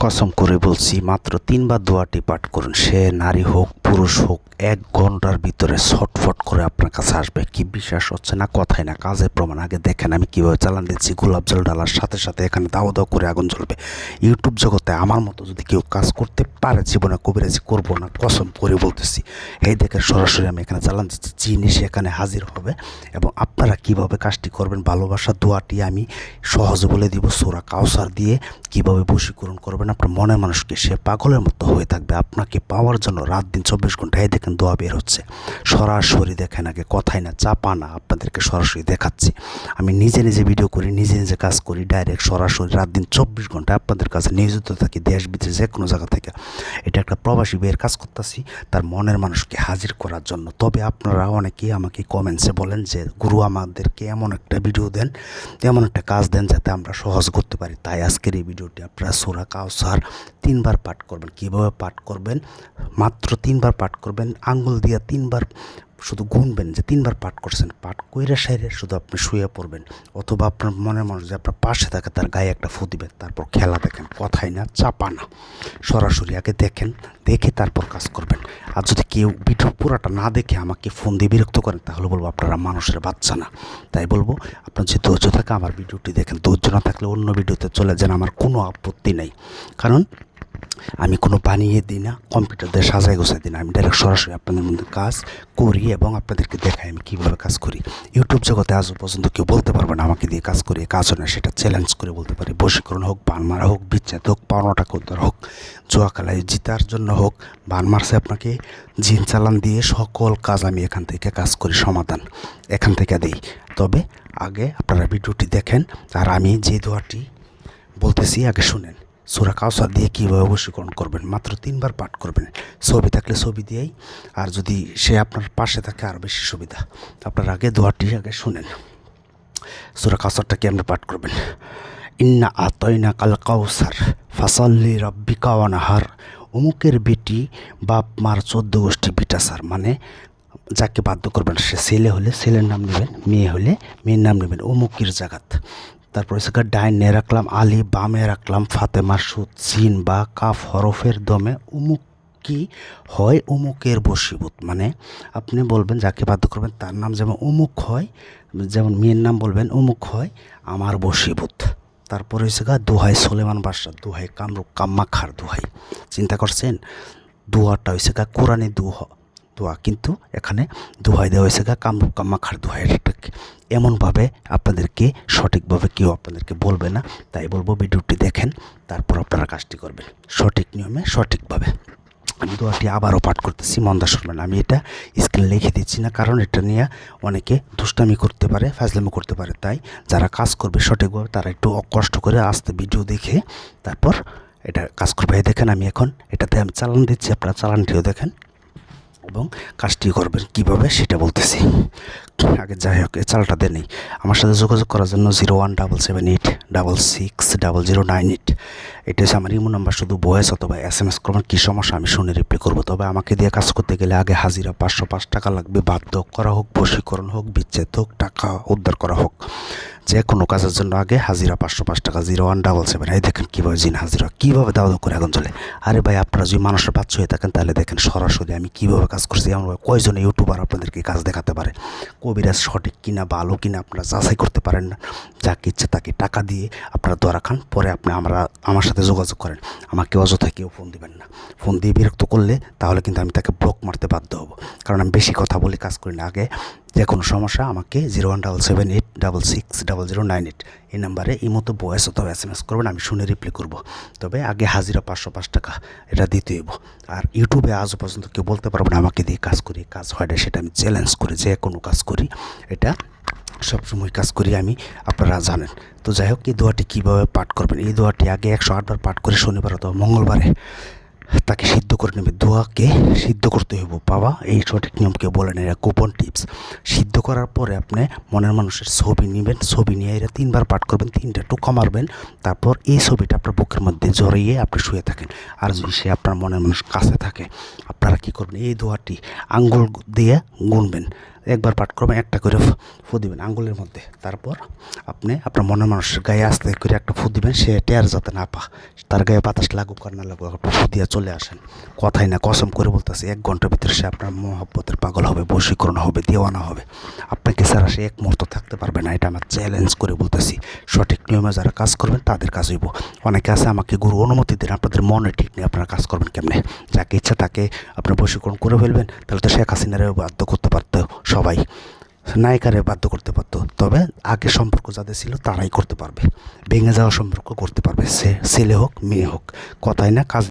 কসম করে বলছি মাত্র তিনবার দোয়াটি পাঠ করুন। সে নারী হোক পুরুষ হোক এক ঘণ্টার ভিতরে ছটফট করে আপনার কাছে আসবে। কি বিশ্বাস হচ্ছে না? কথাই না, কাজের প্রমাণ। আগে দেখেন আমি কীভাবে চালান দিচ্ছি। গোলাপ জল ডালার সাথে সাথে এখানে দাও দাও করে আগুন জ্বলবে। ইউটিউব জগতে আমার মতো যদি কেউ কাজ করতে পারে, জীবনে কবিরাজি করব না, কসম করে বলতেছি। এই দেখে সরাসরি আমি এখানে চালান দিচ্ছি জিনিস এখানে হাজির হবে এবং আপনারা কীভাবে কাজটি করবেন ভালোবাসার দোয়াটি আমি সহজ বলে দিব। সোরা কাউসার দিয়ে কীভাবে বশীকরণ করবেন, আপনার মনের মানুষকে সে পাগলের মতো হয়ে থাকবে। আপনাকে পাওয়ার জন্য রাত দিন চব্বিশ ঘন্টায় দেখেন দোয়া বের হচ্ছে। সরাসরি দেখেন আগে কথাই না, চাপা না, আপনাদেরকে সরাসরি দেখাচ্ছি। আমি নিজে নিজে ভিডিও করি, নিজে নিজে কাজ করি ডাইরেক্ট সরাসরি রাত দিন চব্বিশ ঘণ্টা আপনাদের কাছে নিয়োজিত থাকি, দেশ বিদেশ যে কোনো জায়গা থেকে। এটা একটা প্রবাসী বের কাজ করতেছি, তার মনের মানুষকে হাজির করার জন্য। তবে আপনারা অনেকেই আমাকে কমেন্টসে বলেন যে, গুরু, আমাদেরকে এমন একটা ভিডিও দেন, এমন একটা কাজ দেন যাতে আমরা সহজ করতে পারি। তাই আজকের এই ভিডিওটি আপনারা সোরা কাউসার তিনবার পাঠ করবেন। কীভাবে পাঠ করবেন? মাত্র তিনবার পাঠ করবেন, আঙ্গুল দিয়ে তিনবার শুধু গুনবেন যে তিনবার পাঠ করছেন। পাঠ কইরা সাইরে শুধু আপনি শুয়ে পড়বেন অথবা আপনার মনের মানুষ যে আপনার পাশে থাকে তার গায়ে একটা ফু দিবেন, তারপর খেলা দেখেন, কথাই না, চাপা না। সরাসরি আগে দেখেন, দেখে তারপর কাজ করবেন। আর যদি কেউ ভিডিও পুরাটা না দেখে আমাকে ফোন দিয়ে বিরক্ত করেন, তাহলে বলব আপনারা মানুষের বাচ্চা না। তাই বলব, আপনার যে ধৈর্য থাকে আমার ভিডিওটি দেখেন, ধৈর্য না থাকলে অন্য ভিডিওতে চলে যান, আমার কোনো আপত্তি নেই। কারণ আমি কোনো বানিয়ে দিই না কম্পিউটার দিয়ে সাজাই গোছাই দিই না। আমি ডাইরেক্ট সরাসরি আপনাদের মধ্যে কাজ করি এবং আপনাদেরকে দেখাই আমি কীভাবে কাজ করি। ইউটিউব জগতে আজও পর্যন্ত কেউ বলতে পারবে না আমাকে দিয়ে কাজ করি কাজ না সেটা চ্যালেঞ্জ করে বলতে পারি। বশীকরণ হোক, বান মারা হোক, বিচ্ছেদ হোক, পাওনাটা কোদ্দার হোক জোয়া খেলায় জিতার জন্য হোক, বান মারছে আপনাকে, জিন চালান দিয়ে সকল কাজ আমি এখান থেকে কাজ করি, সমাধান এখান থেকে দিই। তবে আগে আপনারা ভিডিওটি দেখেন, আর আমি যে দোয়াটি বলতেছি আগে শুনেন। সুরা কাউসার দিয়ে কীভাবে বশীকরণ করবেন? মাত্র তিনবার পাঠ করবেন। ছবি থাকলে ছবি দিয়েই, আর যদি সে আপনার পাশে থাকে আরও বেশি সুবিধা। আপনার আগে দোয়াটি আগে শুনেন। সুরা কাউসারটা কেমনে পাঠ করবেন? ইন্না আতয়না কাল কাউসার ফাসাল্লি রব্বিকা ওয়ানাহার অমুকের বেটি বাপ মার চোদ্দ গোষ্ঠী বিটা বিটাসার মানে যাকে বাধ্য করবেন সে ছেলে হলে ছেলের নাম নেবেন, মেয়ে হলে মেয়ের নাম নেবেন অমুকের জাগাত। তারপরে সেখানে ডাইনে রাখলাম, আলি বামে রাখলাম, ফাতেমার সুদ, সিন, বা কাফ হরফের দমে উমুক কি হয়, উমুকের বশীভূত। মানে আপনি বলবেন, যাকে বাধ্য করবেন, তার নাম যেমন উমুক হয়, যেমন মেয়ের নাম বলবেন, উমুক হয়, আমার বশীভূত। তারপরে হয়েছে গা দোহাই সোলেমান বাদশাহ, দোহাই কামরূপ, কাম্মাখার দোহাই। চিন্তা করছেন দোয়াটা হয়েছে গা কোরআনে দুহ দোয়া, কিন্তু এখানে দোহাই দেওয়া হয়েছে গা কামরূপ কাম্মাখার দোহাই এটাকে এমনভাবে আপনাদেরকে, সঠিকভাবে কেউ আপনাদেরকে বলবে না, তাই বলব ভিডিওটি দেখেন, তারপর আপনারা কাজটি করবেন। সঠিক নিয়মে, সঠিকভাবে। আমি দোয়াটি আবারও পাঠ করতেছি, মন্দা শুনবেন আমি এটা স্ক্রিনে লিখে দিচ্ছি না, কারণ এটা নিয়ে অনেকে দুষ্টামি করতে পারে, ফাজলামি করতে পারে। তাই যারা কাজ করবে সঠিকভাবে তারা একটু কষ্ট করে আসতে ভিডিও দেখে, তারপর এটা কাজ করবে। দেখেন আমি এখন এটাতে আমি চালান দিচ্ছি, আপনারা চালানটিও দেখেন। এবং কাজটি করবেন কীভাবে সেটা বলতেছি। আগে যাই হোক চালটা দেনই আমার সাথে যোগাযোগ করার জন্য zero one double seven eight double six double zero nine eight. এটা হচ্ছে আমার ইমো নাম্বার, শুধু ভয়েস অথবা এস এম এস করবেন, কী সমস্যা আমি শুনে রিপ্লাই করব। তবে আমাকে দিয়ে কাজ করতে গেলে আগে হাজিরা পাঁচশো পাঁচ টাকা লাগবে। বাধ্য করা হোক, বশীকরণ হোক, বিচ্ছেদ হোক, টাকা উদ্ধার করা হোক। যে কোনো কাজের জন্য আগে হাজিরা পাঁচশো পাঁচ টাকা, জিরো ওয়ান ডাবল সেভেন। এই দেখেন কীভাবে জিন হাজিরা, কীভাবে দাওয়া করে এখন চলে আরে ভাই, আপনারা যদি মানুষের বাচ্চা হয়ে থাকেন, তাহলে দেখেন সরাসরি আমি কীভাবে কাজ করছি। এমনভাবে কয়জন ইউটিউবার আপনাদেরকে কাজ দেখাতে পারে? কবিরাজ সঠিক কিনা, ভালো কিনা, আপনারা যাচাই করতে পারেন না। যাকে ইচ্ছে তাকে টাকা দিয়ে আপনারা দরা খান পরে আপনি আমরা, আমার সাথে যোগাযোগ করেন। আমাকে অযথা কেউ ফোন দিবেন না। ফোন দিয়ে বিরক্ত করলে, তাহলে কিন্তু আমি তাকে ব্লক মারতে বাধ্য হব। কারণ আমি বেশি কথা বলে কাজ করি না। আগে যে কোনো সমস্যা আমাকে zero one double seven eight double six double zero nine eight এই নাম্বারে এই মতো বয়স অথবা এস এম এস করবেন, আমি শুনে রিপ্লাই করব। তবে আগে হাজিরা পাঁচশো পাঁচ টাকা, এটা দিতে হইব। আর ইউটিউবে আজও পর্যন্ত কেউ বলতে পারবে না, আমাকে দিয়ে কাজ করি, কাজ হয় না, সেটা আমি চ্যালেঞ্জ করি, যে কোনো কাজ করি, এটা সবসময় কাজ করি আমি, আপনারা জানেন। তো যাই হোক, এই দোয়াটি কীভাবে পাঠ করবেন? এই দোয়াটি আগে একশো আটবার পাঠ করে শনিবার অথবা মঙ্গলবারে তাকে সিদ্ধ করে নেবে। দোয়াকে সিদ্ধ করতে হইব। বাবা, এই সঠিক নিয়মকে বলেন এরা কুপন টিপস। সিদ্ধ করার পরে আপনি মনের মানুষের ছবি নেবেন। ছবি নিয়ে এরা তিনবার পাঠ করবেন, তিনটা টুকা মারবেন। তারপর এই ছবিটা আপনার বুকের মধ্যে জড়িয়ে আপনি শুয়ে থাকেন। আর যদি সে আপনার মনের মানুষ কাছে থাকে, আপনারা কী করবেন? এই দোয়াটি আঙ্গুল দিয়ে গুনবেন। একবার পাঠ করবেন একটা করে ফু- দিবেন আঙ্গুলের মধ্যে। তারপর আপনি আপনার মনের মানুষের গায়ে আস্তে করে একটা ফু দিবেন, সে টের যাতে না পা তার গায়ে বাতাস লাগুক আর না লাগুক, একটা ফু দিয়ে চলে আসেন। কথাই না, কসম করে বলতেছে, এক ঘণ্টার ভিতরে সে আপনার মহব্বতের পাগল হবে, বশীকরণ হবে, দেওয়ানা হবে। আপনাকে ছাড়া সে এক মুহূর্ত থাকতে পারবে না, এটা আমার চ্যালেঞ্জ করে বলতেছি। সঠিক নিয়মে যারা কাজ করবেন, তাদের কাজ হইব। অনেকে আছে, আমাকে গুরু অনুমতি দেন, আপনাদের মনে ঠিক নেই আপনারা কাজ করবেন কেমনে। যাকে ইচ্ছা তাকে আপনার বশীকরণ করে ফেলবেন, তাহলে তো শেখ হাসিনারেও বাধ্য করতে পারতো। সবাই নায়িকারে বাধ্য করতে পারত তবে আগে সম্পর্ক যাদের ছিল তারাই করতে পারবে। ভেঙে যাওয়া সম্পর্ক করতে পারবে। সে ছেলে হোক, মেয়ে হোক, কথাই না, কাজ